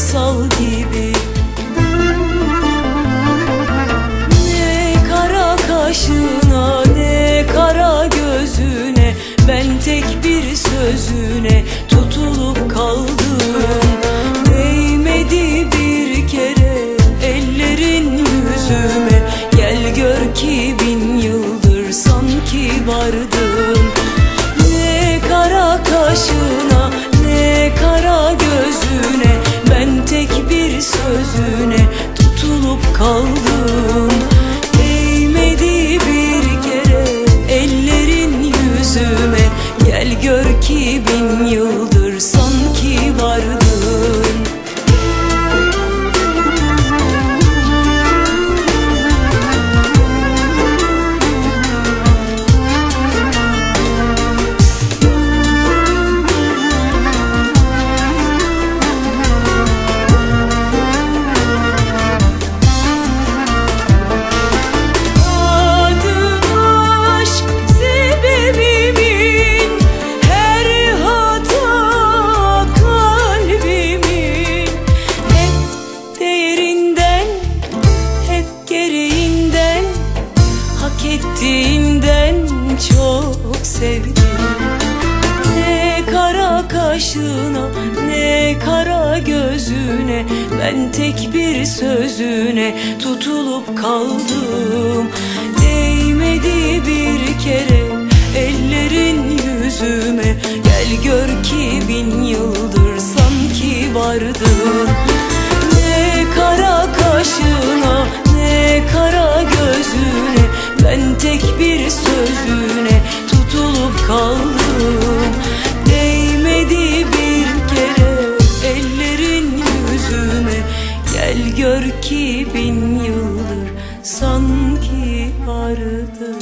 masal gibi. Ne kara kaşına ne kara gözüne Ben tek bir sözüne tutulup kaldım. Değmedi bir kere ellerin yüzüme. Gel gör ki bin yıldır sanki vardım. Ne kara kaşına kaldım. Değmedi bir kere ellerin yüzüme. Gel gör ki bin yıldır Hak ettiğinden çok sevdim. Ne kara kaşına ne kara gözüne Ben tek bir sözüne tutulup kaldım. Değmedi bir kere ellerin yüzüme. Gel gör ki bin yıldır sanki vardın iki bin yıldır sanki aradım